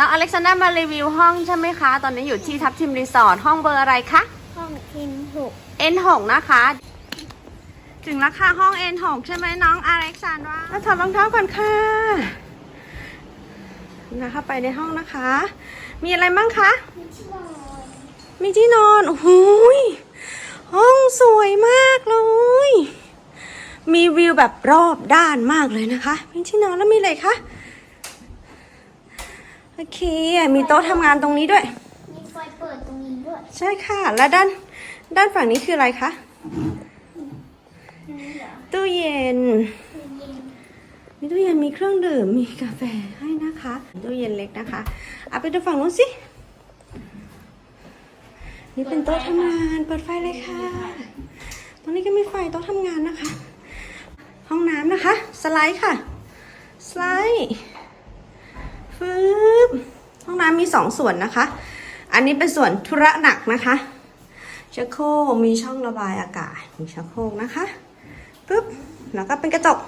น้องอเล็กซานดรามารีวิวห้องใช่ไหมคะ ตอนนี้อยู่ที่ทับทิมรีสอร์ทห้องเบอร์อะไรคะ ห้องทิมหก N6 นะคะ ถึงราคาห้อง N6 ใช่ไหมน้องอเล็กซานดราถอดรองเท้าก่อนค่ะ นะคะไปในห้องนะคะ มีอะไรบ้างคะ มีที่นอนมีที่นอนโอ้โหยห้องสวยมากเลย มีวิวแบบรอบด้านมากเลยนะคะ มีที่นอนแล้วมีอะไรคะ โอเค มีโต๊ะทำงานตรงนี้ด้วย มีไฟเปิดตรงนี้ด้วย ใช่ค่ะ แล้วด้านด้านฝั่งนี้คืออะไรคะนี่เหรอตู้เย็นตู้เย็น มีตู้เย็นมีเครื่องดื่ม มีกาแฟให้นะคะ ตู้เย็นเล็กนะคะเอาไปดูฝั่งนู้นสิ นี่เป็นโต๊ะทำงาน เปิดไฟเลยค่ะ ตรงนี้ก็มีไฟโต๊ะทำงานนะคะ ห้องน้ำนะคะ สไลด์ค่ะ สไลด์ ฟืบห้องน้ำมีสองส่วนนะคะ อันนี้เป็นส่วนธุระหนักนะคะชักโครกมีช่องระบายอากาศ มีชักโครกนะคะปึ๊บแล้วก็เป็นกระจก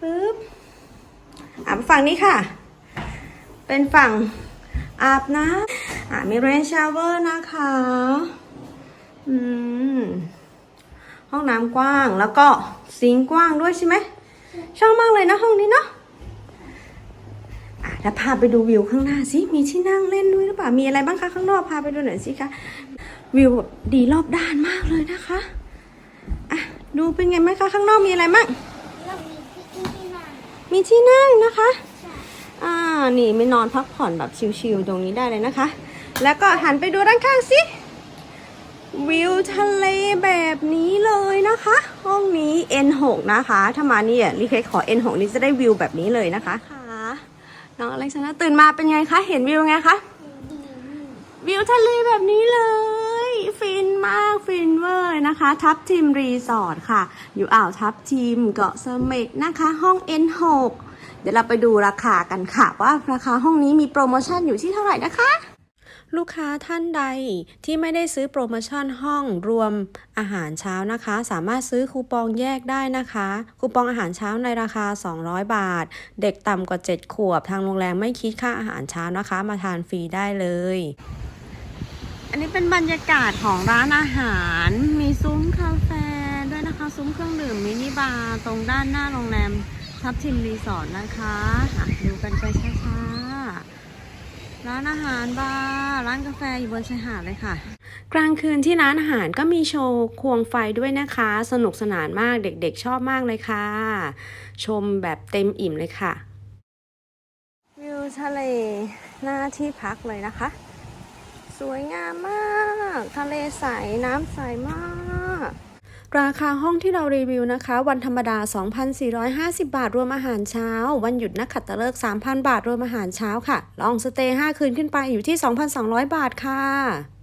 ปึ๊บอะฝั่งนี้ค่ะ เป็นฝั่งอาบน้ำอะมีเรนชาวเวอร์นะคะอืมห้องน้ำกว้างแล้วก็ซิงกว้างด้วยใช่ไหมชอบมากเลยนะห้องนี้เนาะ แล้วพาไปดูวิวข้างหน้าสิมีที่นั่งเล่นด้วยหรือเปล่ามีอะไรบ้างคะข้างนอกพาไปดูหน่อยสิคะวิวแบบดีรอบด้านมากเลยนะคะอะดูเป็นไงไหมคะข้างนอกมีอะไรบ้างแล้วมีที่ที่นั่งมีที่นั่งนะคะใช่อ่านี่ไม่นอนพักผ่อนแบบชิลๆตรงนี้ได้เลยนะคะ แล้วก็หันไปดูด้านข้างสิวิวทะเลแบบนี้เลยนะคะ ห้องนี้ N6 นะคะ ถ้ามาเนี่ยรีเควสขอ N6 นี่จะได้วิวแบบนี้เลยนะคะค่ะ น้องอเล็กซานดราตื่นมาเป็นไงคะ เห็นวิวไงคะ วิวทะเลแบบนี้เลย ฟินมากฟินเวอร์นะคะ ทับทิมรีสอร์ทค่ะ อยู่อ่าวทับทิมเกาะเสม็ดนะคะ ห้อง N6 เดี๋ยวเราไปดูราคากันค่ะ ว่าราคาห้องนี้มีโปรโมชั่นอยู่ที่เท่าไหร่นะคะ ลูกค้าท่านใดที่ไม่ได้ซื้อโปรโมชั่นห้องรวมอาหารเช้านะคะ สามารถซื้อคูปองแยกได้นะคะ คูปองอาหารเช้าในราคา 200 บาท เด็กต่ำกว่า 7 ขวบ ทางโรงแรมไม่คิดค่าอาหารเช้านะคะ มาทานฟรีได้เลย อันนี้เป็นบรรยากาศของร้านอาหาร มีซุ้มคาเฟ่ด้วยนะคะ ซุ้มเครื่องดื่มมินิบาร์ตรงด้านหน้าโรงแรมทับทิมรีสอร์ทนะคะ ดูกันไปช้าๆ ร้านอาหารบาร์ร้านกาแฟอยู่บนชายหาดเลยค่ะ กลางคืนที่ร้านอาหารก็มีโชว์ควงไฟด้วยนะคะ สนุกสนานมากเด็กๆชอบมากเลยค่ะ ชมแบบเต็มอิ่มเลยค่ะ วิวทะเลหน้าที่พักเลยนะคะ สวยงามมาก ทะเลใสน้ำใสมาก ราคาห้องที่เรารีวิวนะคะ วันธรรมดา 2,450 บาทรวมอาหารเช้า วันหยุดนักขัตฤกษ์3,000 บาทรวมอาหารเช้าค่ะ ลองสเตย์5คืนขึ้นไปอยู่ที่ 2,200 บาทค่ะ